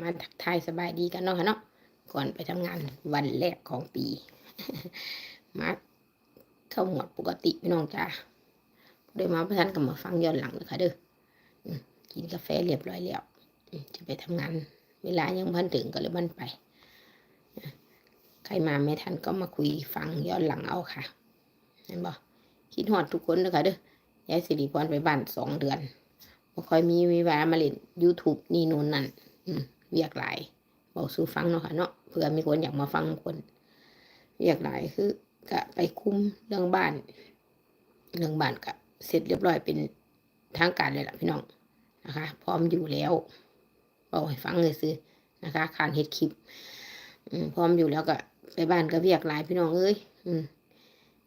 มาทักทายสบายดีกันเนาะค่ะเนาะก่อนไปทำงานวันแรกของปี มาเข้าหมวดปกติพี่น้องจ้าโดยมาพระท่านก็มาฟังย้อนหลังเลยค่ะเด้อกินกาแฟเรียบร้อยแล้วจะไปทำงาน เวลายังพันถึงก็เลยบันไป ใครมาไม่ทันก็มาคุยฟังย้อนหลังเอาค่ะเห็นบ่คิดฮอดทุกคนเลยค่ะเด้อยายสิริพรไปบ้านสองเดือนบ่ค่อยมีเวลามาเล่น YouTube นี่นู่นนั่น อืม เวียกหลายบอกสู่ฟังเนาะค่ะเนาะเผื่อมีคนอยากมาฟังคนเวียกหลายคือก็ไปคุมเรื่องบ้าน เรื่องบ้านก็เสร็จเรียบร้อยเป็นทางการเลยล่ะพี่น้องนะคะ พร้อมอยู่แล้วบอกให้ฟังเลยซื้อนะคะคานเฮ็ดคลิปพร้อมอยู่แล้วก็ไปบ้านก็เวียกหลายพี่น้องเอ้ย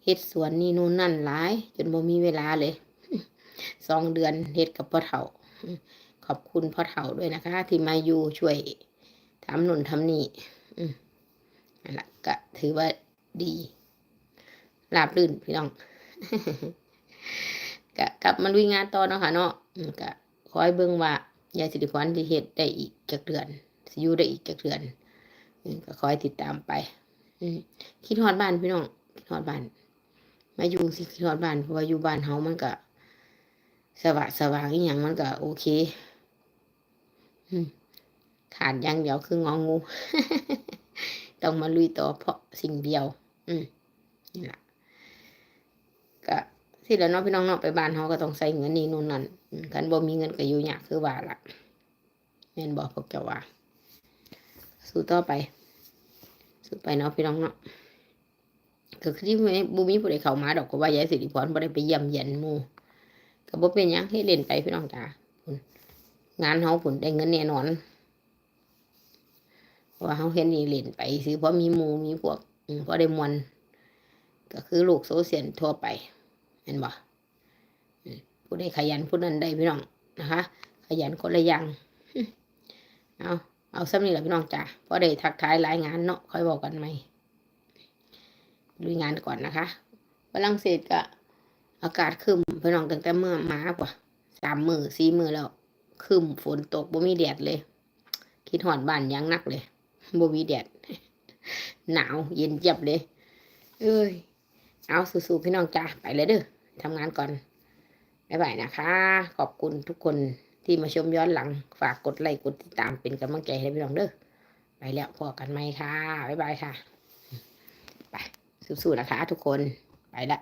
เฮ็ดสวนนี่นู่นนั่นหลาย จนบ่มีเวลาเลยสองเดือนเฮ็ดกับพ่อเฒ่า ขอบคุณพ่อเฒ่าด้วยนะคะ ที่มาอยู่ช่วยทำหนุนทำนี่อืมนั่นแหละก็ถือว่าดีราบรื่นพี่น้องก็กลับมาลุยงานต่อเนาะค่ะเนาะก็คอยเบิ่งว่ายายสิริพรที่เฮ็ดได้อีกจักเดือนสิยูได้อีกจักเดือนก็คอยติดตามไปคิดฮอดบ้านพี่น้องคิดฮอดบ้านมาอยู่สิคิดฮอดบ้านเพราะว่าอยู่บ้านเฮามันก็สว่างสว่างอีหยังมันก็โอเค ขาดอย่างเดียวคืององู ต้องมาลุยต่อเพราะสิ่งเดียว อืมนี่แหละก็สิแล้วเนาะพี่น้องเนาะไปบ้านเฮาก็ต้องใส่เงินนี่นู่นนั่นอืมคันบ่มีเงินก็อยู่ยากคือว่าละแม่นบอกพวกเจ้าว่า สู้ต่อไป สู้ไปเนาะพี่น้องเนาะก็คือที่บุมีผู้ใดเข้ามาดอกก็ว่ายายสิริพรบ่ได้ไปเยี่ยมเยียนหมู่ก็บ่เป็นหยังให้เล่นไปพี่น้องจ้า งานเฮาพุ่นได้เงินแน่นอนว่าเฮาเห็นนี่เล่นไปซื้อเพราะมีหมูมีพวกเพราะได้มวนก็คือลูกโซเชียลทั่วไปเห็นบ่อืมผู้ใดขยันผู้นั้นได้พี่น้องนะคะ ขยันคนละอย่างเอาเอาซ้ำนี่แหละพี่น้องจ้าเพราะได้ทักทายรายงานเนาะค่อยบอกกันไหมลุยงานก่อนนะคะฝรั่งเศสก็อากาศคึมพี่น้องตั้งแต่เมื่อมากว่าสามมือสี่มือแล้ว ครึมฝนตกบ่มีแดดเลย คิดหอดบ้านยังนักเลยบ่มีแดด หนาวเย็นเจี๊ยบเลย เอ้ย เอาสู้ๆพี่น้องจ้าไปเลยเด้อทำงานก่อนบ๊ายบายนะคะ ขอบคุณทุกคนที่มาชมย้อนหลัง ฝากกดไลค์กดติดตามเป็นกำลังใจให้พี่น้องเด้อไปแล้วพอกันไหมค่ะบ๊ายบายค่ะ ไปสู้ๆนะคะ ทุกคนไปละ